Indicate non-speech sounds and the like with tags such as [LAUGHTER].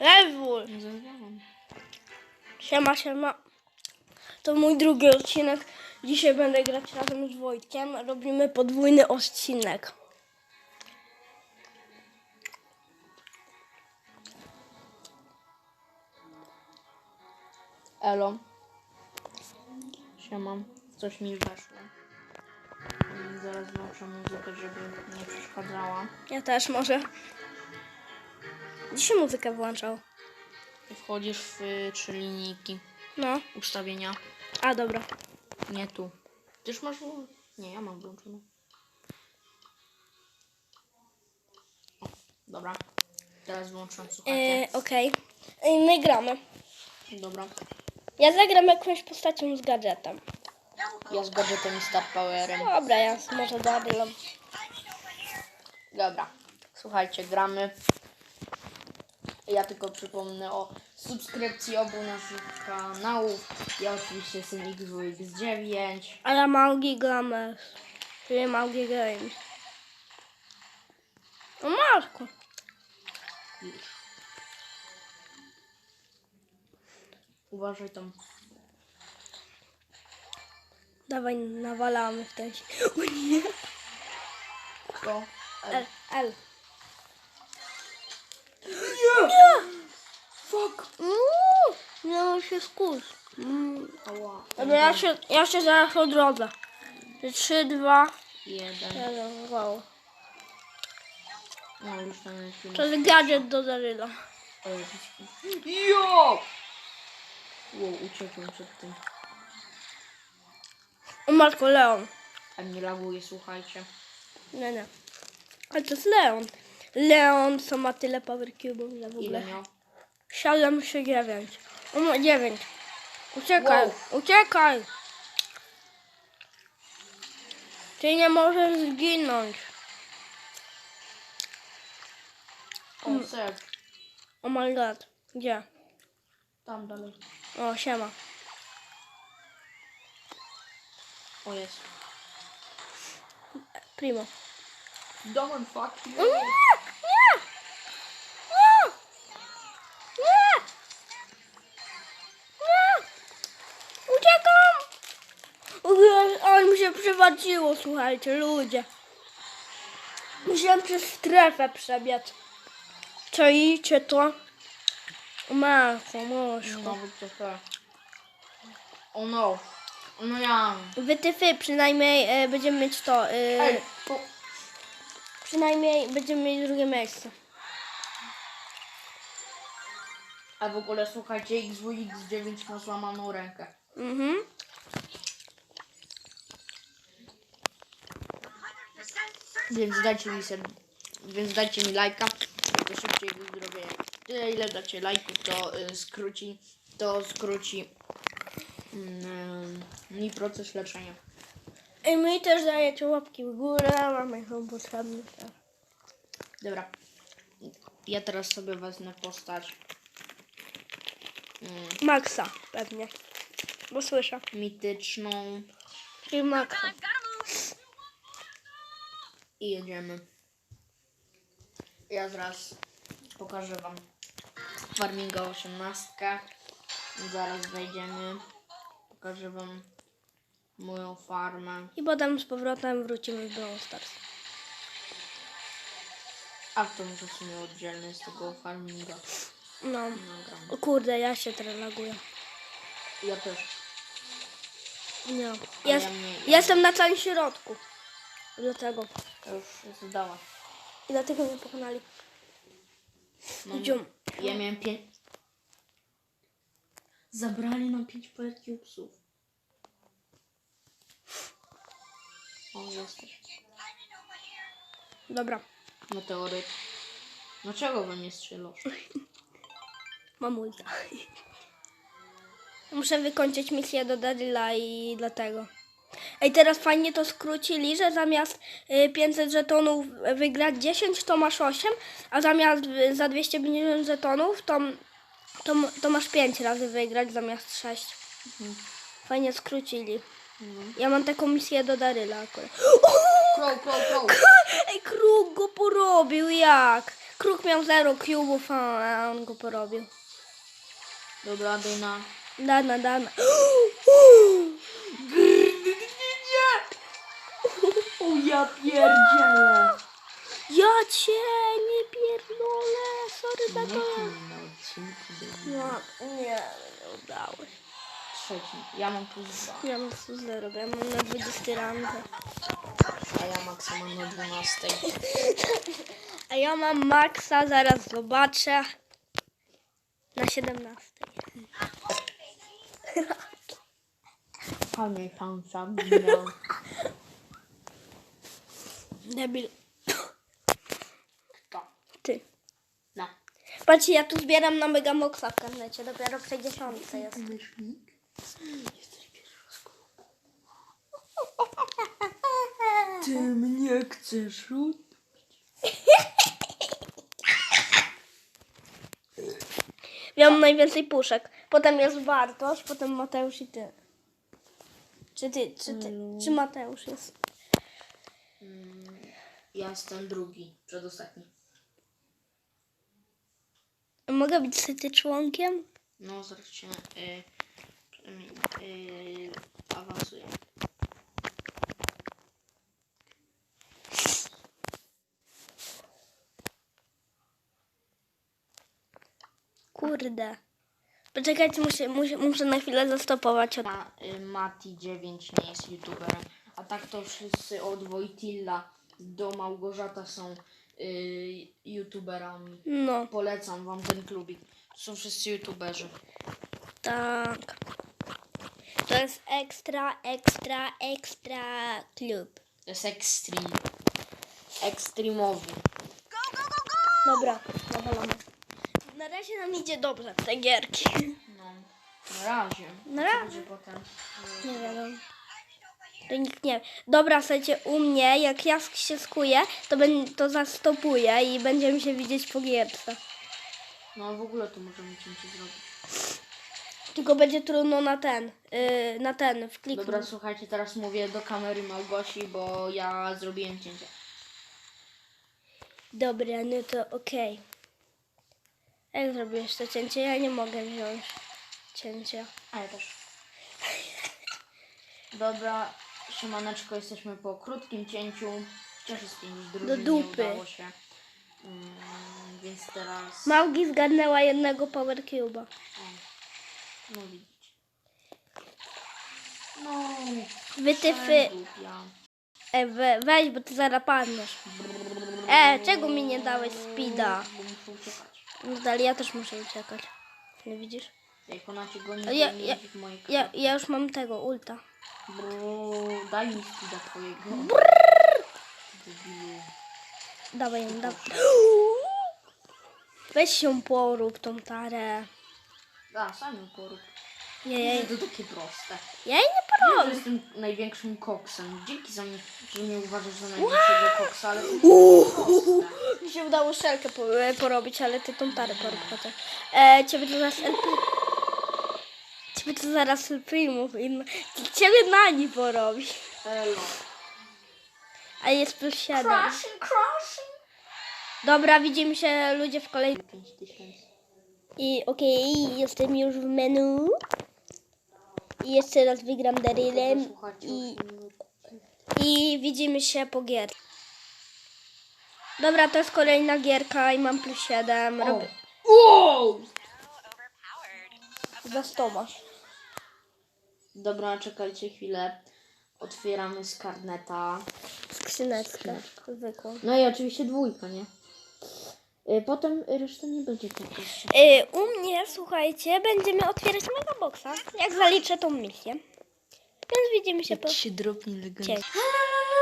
Lewul. Siema, siema. To mój drugi odcinek. Dzisiaj będę grać razem z Wojtkiem. Robimy podwójny odcinek. Elo. Siema. Coś mi weszło. Zaraz włączę muzykę, żeby nie przeszkadzała. Ja też może. Dzisiaj muzykę włączał. Wchodzisz w y, trzy linijki No. ustawienia. A, dobra. Nie tu. Tyż masz włą- Nie, ja mam włączone. O, dobra. Teraz włączam, słuchajcie. E, Okej. E, My gramy. Dobra. Ja zagram jakąś postacią z gadżetem. Ja z gadżetem i Star Powerem. Dobra, ja może dadylom. Dobra. Słuchajcie, gramy. Ja tylko przypomnę o subskrypcji obu naszych kanałów. Ja oczywiście jestem XWX9. A ja Maugi Gamers. Czyli Maugi Games. O Marku. Uważaj tam. Dawaj, nawalamy w ten... O nie. Kto? L. L. Fuck! Uuu, miało się skórs. Mm. Dobra, ja się, ja się zaraz odrodzę. 3, 2, Jeden. 1, wow. No już tam jest. To jest gadżet do zaryla. Jo! Wow, uciekłem przed tym. O Marko, Leon. A mnie laguje, słuchajcie. Nie, nie. Ale to jest Leon. Leon, co ma tyle power cube'ów, że w Ile ogóle. miał? 7 czy 9. O, ma 9. Uciekaj, Wow. uciekaj. Ty nie możesz zginąć. O, ser. Oh my god. Gdzie? Tam dalej. O, siema. O, jest. Primo. Don't fuck you. Przewadziło, słuchajcie, ludzie. Musiałem przez strefę przebiec. Czajcie to? Marko, moszko. nawet trochę. O no. No ja. Wytyfy, przynajmniej e, będziemy mieć to. E, Ej, to... przynajmniej będziemy mieć drugie miejsce. A w ogóle słuchajcie, XWX9 ma złamaną rękę. Mhm. Więc dajcie mi ser... Więc dajcie mi lajka. To szybciej wyzdrowieję. Tyle ile dacie lajków, to y, skróci. To skróci. Mm, mi proces leczenia. I mi też dajecie łapki w górę, mamy są potrzebne. Dobra. Ja teraz sobie wezmę postać. Mm, Maxa pewnie. Bo słyszę. mityczną. Czyli Maxa. I jedziemy. Ja zaraz pokażę wam farminga 18. Zaraz wejdziemy. Pokażę wam moją farmę. I potem z powrotem wrócimy do Brawl Stars. A to może w sumie oddzielny z tego farminga. No. Nagram. O kurde, ja się teraz laguję. Ja też. Nie. Jest, ja mnie- jestem na całym środku. Dlatego. Ja już zdała. I dlatego mnie pokonali. Mam, ja miałem pięć. Zabrali nam pięć power cubesów. O, jesteś. Dobra. Meteoryt. Dlaczego we mnie strzelasz? [LAUGHS] Mam ulta. [LAUGHS] Muszę wykończyć misję do Daryla i dlatego. Ej, teraz fajnie to skrócili, że zamiast y, 500 żetonów wygrać 10, to masz 8, a zamiast y, za 250 żetonów, to, to, to masz 5 razy wygrać zamiast 6. Fajnie skrócili. Ja mam taką misję do Daryla akurat. Crow, crow, crow. Ej, kruk go porobił, jak? Kruk miał 0 cubów, a on go porobił. Dobra, daj na... Dana, dana. [GASPS] O ja pierdzielę! Ja cię nie pierdolę, sorry za to. No, nie, nie udało się. trzeci. Ja mam plus dwa, Ja mam plus 0, bo ja mam na 20 randze. a ja maksa mam na 12. [LAUGHS] A ja mam maksa, zaraz zobaczę. Na 17. Panie szansa, miał. Debil. To. Ty. No. Patrzcie, ja tu zbieram na Megamoxa w karnecie, dopiero w 60 jest. Jesteś pierwszy Ty mnie chcesz [LAUGHS] Miałem najwięcej puszek. Potem jest Bartosz, potem Mateusz i ty. Czy ty, czy ty, czy Mateusz jest? Ja jestem drugi, przedostatni. Mogę być syty członkiem? No, zaraz się y, y, y, awansuję. Kurde. Poczekajcie, muszę, muszę, muszę na chwilę zastopować. Od... Ma, y, Mati 9 nie jest youtuberem, a tak to wszyscy od Wojtilla do Małgorzata są y, youtuberami. No, Polecam wam ten klubik. To są wszyscy youtuberzy. tak. To jest ekstra, ekstra, ekstra klub. To jest extreme. Extremowy. Dobra, nawalamy. Na razie nam idzie dobrze w te gierki. No, na razie. Na razie. będzie potem? Nie wiadomo. To nikt nie wie. Dobra, słuchajcie, u mnie, jak ja się skuję, to, ben, to zastopuję i będziemy się widzieć po gierce. No w ogóle to możemy cięcie zrobić. Tylko będzie trudno na ten, yy, na ten, w kliku. Dobra, słuchajcie, teraz mówię do kamery Małgosi, bo ja zrobiłem cięcie. Dobra, no to okej. Jak zrobiłeś to cięcie? Ja nie mogę wziąć cięcia. A ja też. Dobra, siemaneczko, jesteśmy po krótkim cięciu. Wciąż jest pięć drużyn, Do dupy. nie udało się. Mm, więc teraz... Małgi zgarnęła jednego Power Cube'a. O, no widzicie. No, Wytyfy. głupia. E, we, weź, bo ty zaraz padniesz. E, czego mi nie dałeś speeda? Bo muszę uciekać. No dalej, ja też muszę uciekać. Nie widzisz? Jak ona cię goni, to ja- nie ja- w moje Ja, ja już mam tego, ulta. Bro, daj mi speeda twojego. Debilu. Dawaj dawaj. Weź się porób tą tarę. A, sam ją porób. Nie, Nie, ja, to takie proste. ja jej nie porobię. jestem największym koksem. Dzięki za mnie, że mnie uważasz za największego koksa, ale to jest proste. Mi się udało szelkę e, porobić, ale ty tą tarę porób. E, ciebie to zaraz Ciebie to zaraz filmów. Ciebie nani porobi. Elo. A jest plus 7. Crashing, crashing. Dobra, widzimy się ludzie w kolejnym. 5000. I okej, jestem już w menu. I jeszcze raz wygram Darylem. I. I widzimy się po gier. Dobra, to jest kolejna gierka i mam plus 7. O. Robię Wow! za 100 masz. Dobra, czekajcie chwilę. Otwieramy z karneta. Skrzyneczkę zwykłą. No i oczywiście dwójka, nie? Y, Potem reszta nie będzie tak jeszcze. Y, u mnie, słuchajcie, będziemy otwierać megaboxa, jak zaliczę tą misję. Więc widzimy się po... się dropnie Cześć.